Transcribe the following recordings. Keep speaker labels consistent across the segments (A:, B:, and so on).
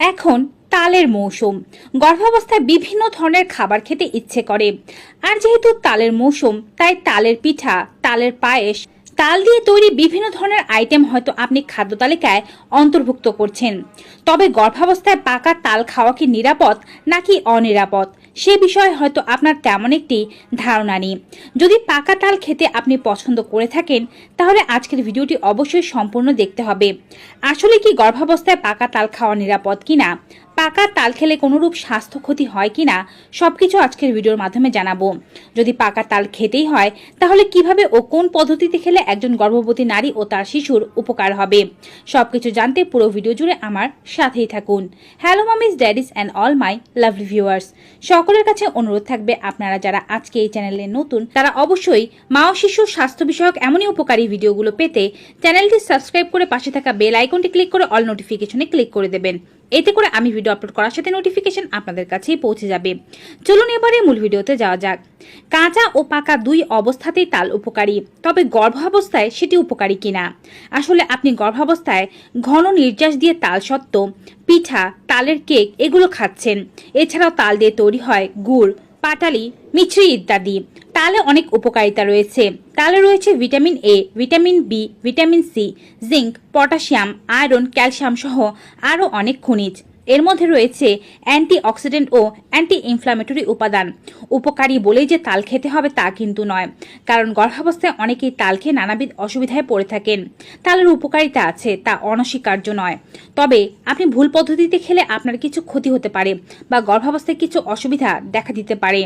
A: এখন তালের মৌসুম। গর্ভাবস্থায় বিভিন্ন ধরনের খাবার খেতে ইচ্ছে করে। আর যেহেতু তালের মৌসুম, তাই তালের পিঠা, তালের পায়েস, তাল দিয়ে তৈরি বিভিন্ন ধরনের আইটেম হয়তো আপনি খাদ্য তালিকায় অন্তর্ভুক্ত করছেন। তবে গর্ভাবস্থায় পাকা তাল খাওয়া কি নিরাপদ নাকি অনিরাপদ? সে বিষয়ে হয়তো আপনার তেমন একটি ধারণা নেই। যদি পাকা তাল খেতে আপনি পছন্দ করে থাকেন, তাহলে আজকের ভিডিওটি অবশ্যই সম্পূর্ণ দেখতে হবে। আসলে কি গর্ভাবস্থায় পাকা তাল খাওয়া নিরাপদ কিনা? পাকা তাল খেলে কোনোরূপ স্বাস্থ্য ক্ষতি হয় কি কিনা সবকিছু আজকের ভিডিওর মাধ্যমে জানাব। যদি পাকা তাল খেতেই হয়, তাহলে কীভাবে ও কোন পদ্ধতিতে খেলে একজন গর্ভবতী নারী ও তার শিশুর উপকার হবে? সবকিছু জানতে পুরো ভিডিও জুড়ে আমার সাথেই থাকুন। Hello mummies daddies and all my lovely viewers সকলের কাছে অনুরোধ থাকবে আপনারা যারা আজকে এই চ্যানেলে নতুন, তারা অবশ্যই মা ও শিশুর স্বাস্থ্য বিষয়ক এমনই উপকারী ভিডিওগুলো পেতে চ্যানেলটি সাবস্ক্রাইব করে পাশে থাকা বেল আইকনটি ক্লিক করে অল নোটিফিকেশনে ক্লিক করে দেবেন। এতে করে আমি ভিডিও আপলোড করার সাথে নোটিফিকেশন আপনাদের কাছেই পৌঁছে যাবে। চলুন এবারে মূল ভিডিওতে যাওয়া যাক। কাঁচা ও পাকা দুই অবস্থাতেই তাল উপকারী, তবে গর্ভাবস্থায় সেটি উপকারী কিনা? আসলে আপনি গর্ভাবস্থায় ঘন নির্যাস দিয়ে তাল সত্ত্ব, পিঠা, তালের কেক এগুলো খাচ্ছেন। এছাড়াও তাল দিয়ে তৈরি হয় গুড়, পাটালি, মিছরি ইত্যাদি। তালে অনেক উপকারিতা রয়েছে। তালে রয়েছে vitamin A vitamin B vitamin C zinc, potassium, iron calcium সহ আরও অনেক খনিজ। এর মধ্যে রয়েছে অ্যান্টি অক্সিডেন্ট ও অ্যান্টি ইনফ্লামেটরি উপাদান। উপকারী বলেই যে তাল খেতে হবে তা কিন্তু নয়। কারণ গর্ভাবস্থায় অনেকেই তাল খেয়ে নানাবিধ অসুবিধায় পড়ে থাকেন। তালের উপকারিতা আছে, তা অনস্বীকার্য নয়। তবে আপনি ভুল পদ্ধতিতে খেলে আপনার কিছু ক্ষতি হতে পারে বা গর্ভাবস্থায় কিছু অসুবিধা দেখা দিতে পারে।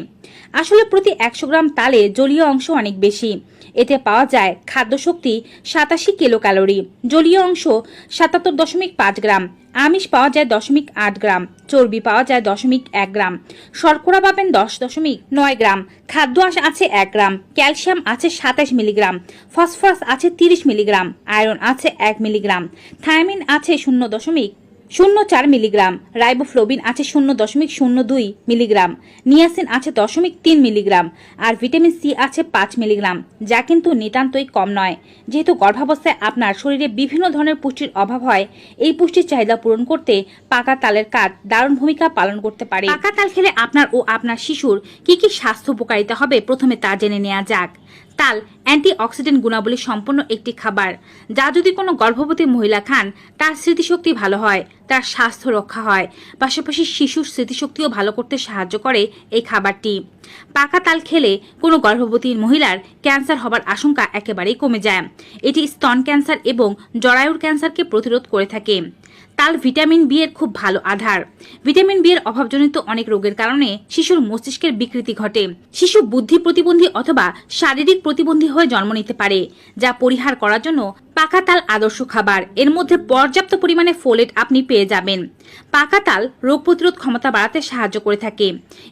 A: আসলে প্রতি একশো গ্রাম তালে জলীয় অংশ অনেক বেশি। এতে পাওয়া যায় খাদ্য শক্তি সাতাশি কিলো ক্যালোরি জলীয় অংশ সাতাত্তর দশমিক পাঁচ গ্রাম। আমিষ পাওয়া যায় দশমিক আট গ্রাম, চর্বি পাওয়া যায় দশমিক এক গ্রাম, শর্করা পাবেন দশ দশমিক নয় গ্রাম, খাদ্য আঁশ আছে এক গ্রাম, ক্যালসিয়াম আছে সাতাশ মিলিগ্রাম, ফসফরাস আছে তিরিশ মিলিগ্রাম, আয়রন আছে এক মিলিগ্রাম থায়ামিন আছে শূন্য দশমিক শূন্য চার মিলিগ্রাম, রাইবোফ্লোবিন আছে শূন্য দশমিক শূন্য দুই মিলিগ্রাম, নিয়াসিন আছে দশমিক তিন মিলিগ্রাম, আর ভিটামিন সি আছে পাঁচ মিলিগ্রাম, যা কিন্তু নিতান্তই কম নয়। যেহেতু গর্ভাবস্থায় আপনার শরীরে বিভিন্ন ধরনের পুষ্টির অভাব হয়, এই পুষ্টির চাহিদা পূরণ করতে পাকা তালের কাজ দারুণ ভূমিকা পালন করতে পারে। পাকা তাল খেলে আপনার ও আপনার শিশুর কি কি স্বাস্থ্য উপকারিতা হবে প্রথমে তা জেনে নেওয়া যাক। তাল অ্যান্টি অক্সিডেন্ট গুণাবলী সম্পন্ন একটি খাবার। যা যদি কোনো গর্ভবতী মহিলা খান, তার স্মৃতিশক্তি ভালো হয়, তার স্বাস্থ্য রক্ষা হয়। পাশাপাশি শিশুর স্মৃতিশক্তিও ভালো করতে সাহায্য করে এই খাবারটি। পাকা তাল খেলে কোনো গর্ভবতী মহিলার ক্যান্সার হবার আশঙ্কা একেবারেই কমে যায়। এটি স্তন ক্যান্সার এবং জরায়ুর ক্যান্সারকে প্রতিরোধ করে থাকে। তাল ভিটামিন বি এর খুব ভালো আধার। ভিটামিন বি এর অভাবজনিত অনেক রোগের কারণে শিশুর মস্তিষ্কের বিকৃতি ঘটে। শিশু বুদ্ধি প্রতিবন্ধী অথবা শারীরিক প্রতিবন্ধী হয়ে জন্ম নিতে পারে, যা পরিহার করার জন্য পাকা তাল আদর্শ খাবার। এর মধ্যে পর্যাপ্ত পরিমাণে ফোলেট আপনি পেয়ে যাবেন। পাকা তাল রোগ প্রতিরোধ ক্ষমতা বাড়াতে সাহায্য করে থাকে।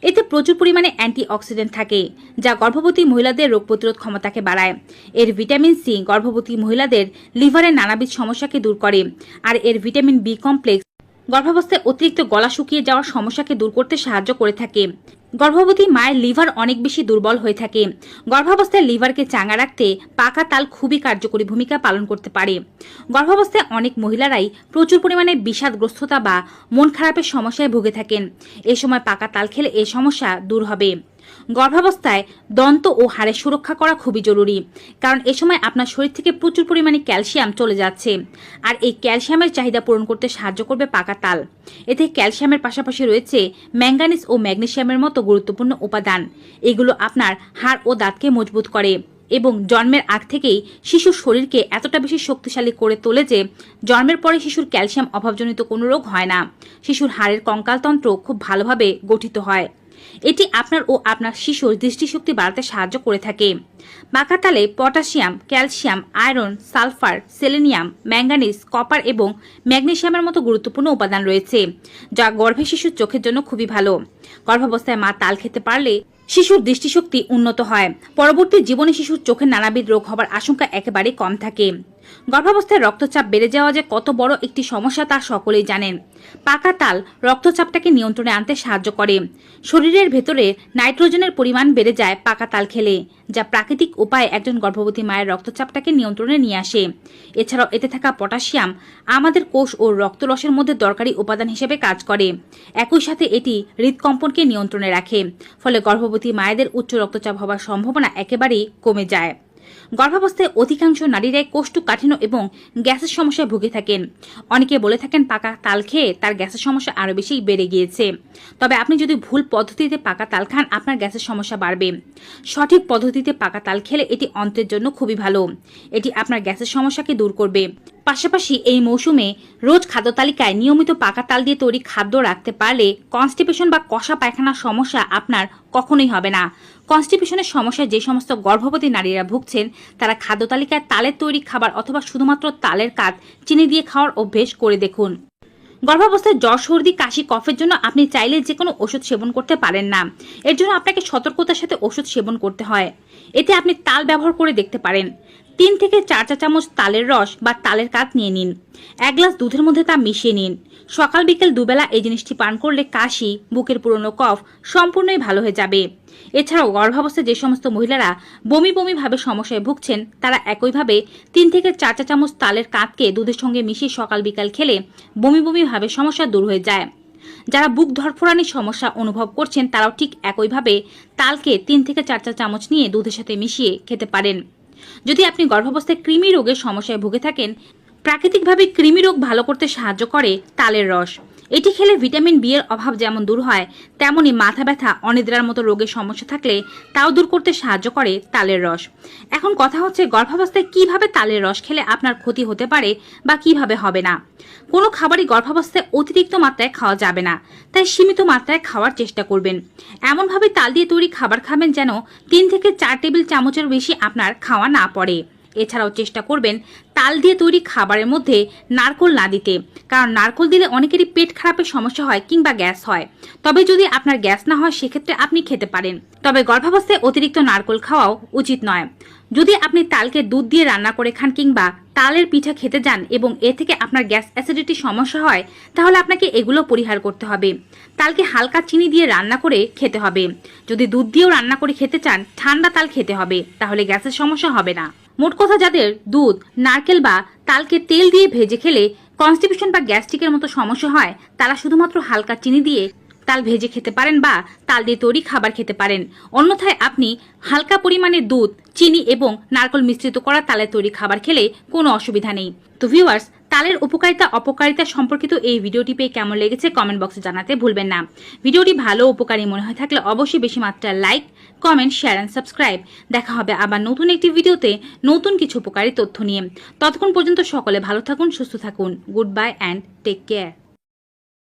A: এতে প্রচুর পরিমাণে অ্যান্টি অক্সিডেন্ট থাকে, যা গর্ভবতী মহিলাদের রোগ প্রতিরোধ ক্ষমতাকে বাড়ায়। এর ভিটামিন সি গর্ভবতী মহিলাদের লিভারের নানাবিধ সমস্যাকে দূর করে, আর এর ভিটামিন বি কমপ্লেক্স গর্ভাবস্থায় অতিরিক্ত গলা শুকিয়ে যাওয়ার সমস্যাকে দূর করতে সাহায্য করে থাকে। গর্ভবতী মায়ের লিভার অনেক বেশি দুর্বল হয়ে থাকে। গর্ভাবস্থায় লিভারকে চাঙ্গা রাখতে পাকা তাল খুবই কার্যকরী ভূমিকা পালন করতে পারে। গর্ভাবস্থায় অনেক মহিলারাই প্রচুর পরিমাণে বিষাদগ্রস্ততা বা মন খারাপের সমস্যায় ভুগে থাকেন। এ সময় পাকা তাল খেলে এ সমস্যা দূর হবে। গর্ভাবস্থায় দন্ত ও হাড়ের সুরক্ষা করা খুবই জরুরি, কারণ এ সময় আপনার শরীর থেকে প্রচুর পরিমাণে ক্যালসিয়াম চলে যাচ্ছে। আর এই ক্যালসিয়ামের চাহিদা পূরণ করতে সাহায্য করবে পাকা তাল। এতে ক্যালসিয়ামের পাশাপাশি রয়েছে ম্যাঙ্গানিজ ও ম্যাগনেশিয়ামের মতো গুরুত্বপূর্ণ উপাদান। এগুলো আপনার হাড় ও দাঁতকে মজবুত করে এবং জন্মের আগ থেকেই শিশুর শরীরকে এতটা বেশি শক্তিশালী করে তোলে যে জন্মের পরে শিশুর ক্যালসিয়াম অভাবজনিত কোনো রোগ হয় না। শিশুর হাড়ের কঙ্কালতন্ত্র খুব ভালোভাবে গঠিত হয়। এটি আপনার ও আপনার শিশুর দৃষ্টিশক্তি বাড়াতে সাহায্য করে থাকে। বাঁকাতালে potassium, calcium, iron, sulphur, selenium manganese copper এবং ম্যাগনেসিয়ামের মতো গুরুত্বপূর্ণ উপাদান রয়েছে, যা গর্ভে শিশুর চোখের জন্য খুবই ভালো। গর্ভাবস্থায় মা তাল খেতে পারলে শিশুর দৃষ্টিশক্তি উন্নত হয়। পরবর্তী জীবনে শিশুর চোখের নানাবিধ রোগ হবার আশঙ্কা একেবারে কম থাকে। গর্ভাবস্থায় রক্তচাপ বেড়ে যাওয়া যে কত বড় একটি সমস্যা তা সকলেই জানেন। পাকা তাল রক্তচাপটাকে নিয়ন্ত্রণে আনতে সাহায্য করে। শরীরের ভেতরে নাইট্রোজেনের পরিমাণ বেড়ে যায় পাকা তাল খেলে, যা প্রাকৃতিক উপায়ে একজন গর্ভবতী মায়ের রক্তচাপটাকে নিয়ন্ত্রণে নিয়ে আসে। এছাড়াও এতে থাকা পটাশিয়াম আমাদের কোষ ও রক্তরসের মধ্যে দরকারি উপাদান হিসেবে কাজ করে। একই সাথে এটি হৃদকম্পনকে নিয়ন্ত্রণে রাখে, ফলে গর্ভবতী মায়েদের উচ্চ রক্তচাপ হওয়ার সম্ভাবনা একেবারেই কমে যায়। গর্ভাবস্থায় অধিকাংশ নারীরাই কোষ্ঠকাঠিন্য এবং গ্যাসের সমস্যায় ভুগে থাকেন। অনেকে বলে থাকেন পাকা তাল খেয়ে তার গ্যাসের সমস্যা আরও বেশি বেড়ে গিয়েছে। তবে আপনি যদি ভুল পদ্ধতিতে পাকা তাল খান, আপনার গ্যাসের সমস্যা বাড়বে। সঠিক পদ্ধতিতে পাকা তাল খেলে এটি অন্তের জন্য খুবই ভালো। এটি আপনার গ্যাসের সমস্যাকে দূর করবে। পাশাপাশি এই মৌসুমে রোজ খাদ্য তালিকায় নিয়মিত পাকা তাল দিয়ে তৈরি খাদ্য রাখতে পারলে কনস্টিপেশন বা কষা পায়খানার সমস্যা আপনার কখনোই হবে না। কনস্টিপেশনের সমস্যায় যে সমস্ত গর্ভবতী নারীরা ভুগছেন, তারা খাদ্য তালিকায় তালের তৈরি খাবার অথবা শুধুমাত্র তালের কাজ চিনি দিয়ে খাওয়ার অভ্যেস করে দেখুন। গর্ভাবস্থায় জ্বর, সর্দি, কাশি, কফের জন্য আপনি চাইলে যে কোনো ওষুধ সেবন করতে পারেন না। এর জন্য আপনাকে সতর্কতার সাথে ওষুধ সেবন করতে হয়। এতে আপনি তাল ব্যবহার করে দেখতে পারেন। তিন থেকে চার চা চামচ তালের রস বা তালের কাত নিয়ে নিন। এক গ্লাস দুধের মধ্যে তা মিশিয়ে নিন। সকাল বিকেল দুবেলা এই জিনিসটি পান করলে কাশি, বুকের পুরনো কফ সম্পূর্ণই ভালো হয়ে যাবে। এছাড়াও গর্ভাবস্থায় যে সমস্ত মহিলারা বমি বমি ভাবে সমস্যায় ভুগছেন, তারা একইভাবে তিন থেকে চার চা চামচ তালের কাঁতকে দুধের সঙ্গে মিশিয়ে সকাল বিকাল খেলে বমি বমি ভাবে সমস্যা দূর হয়ে যায়। যারা বুক ধরফরানির সমস্যা অনুভব করছেন, তারাও ঠিক একইভাবে তালকে তিন থেকে চার চা চামচ নিয়ে দুধের সাথে মিশিয়ে খেতে পারেন। যদি আপনি গর্ভাবস্থায় কৃমি রোগের সমস্যায় ভুগে থাকেন, প্রাকৃতিকভাবে কৃমি রোগ ভালো করতে সাহায্য করে তালের রস। এটি খেলে ভিটামিন বি এর অভাব যেমন দূর হয়, তেমনি মাথা ব্যথা, অনিদ্রার মতো রোগের সমস্যা থাকলে তাও দূর করতে সাহায্য করে তালের রস। এখন কথা হচ্ছে গর্ভাবস্থায় কীভাবে তালের রস খেলে আপনার ক্ষতি হতে পারে বা কীভাবে হবে না? কোনো খাবারই গর্ভাবস্থায় অতিরিক্ত মাত্রায় খাওয়া যাবে না, তাই সীমিত মাত্রায় খাওয়ার চেষ্টা করবেন। এমনভাবে তাল দিয়ে তৈরি খাবার খাবেন যেন তিন থেকে চার টেবিল চামচের বেশি আপনার খাওয়া না পড়ে। এছাড়াও চেষ্টা করবেন তাল দিয়ে তৈরি খাবারের মধ্যে নারকোল না দিতে। কারণ নারকোল দিলে অনেকেরই পেট খারাপের সমস্যা হয় কিংবা গ্যাস হয়। তবে যদি আপনার গ্যাস না হয়, সেক্ষেত্রে আপনি খেতে পারেন। তবে গর্ভাবস্থায় অতিরিক্ত নারকোল খাওয়াও উচিত নয়। যদি আপনি তালকে দুধ দিয়ে রান্না করে খান কিংবা তালের পিঠা খেতে যান এবং এ থেকে আপনার গ্যাস অ্যাসিডিটির সমস্যা হয়, তাহলে আপনাকে এগুলো পরিহার করতে হবে। তালকে হালকা চিনি দিয়ে রান্না করে খেতে হবে। যদি দুধ দিয়েও রান্না করে খেতে চান, ঠান্ডা তাল খেতে হবে, তাহলে গ্যাসের সমস্যা হবে না। মোট কথা যাদের দুধ, নারকেল বা তালকে তেল দিয়ে ভেজে খেলে কনস্টিপেশন বা গ্যাস্ট্রিকের মতো সমস্যা হয়, তারা শুধুমাত্র হালকা চিনি দিয়ে তাল ভেজে খেতে পারেন বা তাল দিয়ে তৈরি খাবার খেতে পারেন। অন্যথায় আপনি হালকা পরিমাণে দুধ, চিনি এবং নারকল মিশ্রিত করা তালে তৈরি খাবার খেলে কোনো অসুবিধা নেই। তো ভিউয়ার্স তালের উপকারিতা, অপকারিতা সম্পর্কিত এই ভিডিওটি পেয়ে কেমন লেগেছে কমেন্ট বক্সে জানাতে ভুলবেন না। ভিডিওটি ভালো উপকারী মনে হয় থাকলে অবশ্যই বেশি মাত্রায় like comment share and subscribe দেখা হবে আবার নতুন একটি ভিডিওতে নতুন কিছু উপকারী তথ্য নিয়ে। ততক্ষণ পর্যন্ত সকলে ভালো থাকুন, সুস্থ থাকুন। Good bye and take care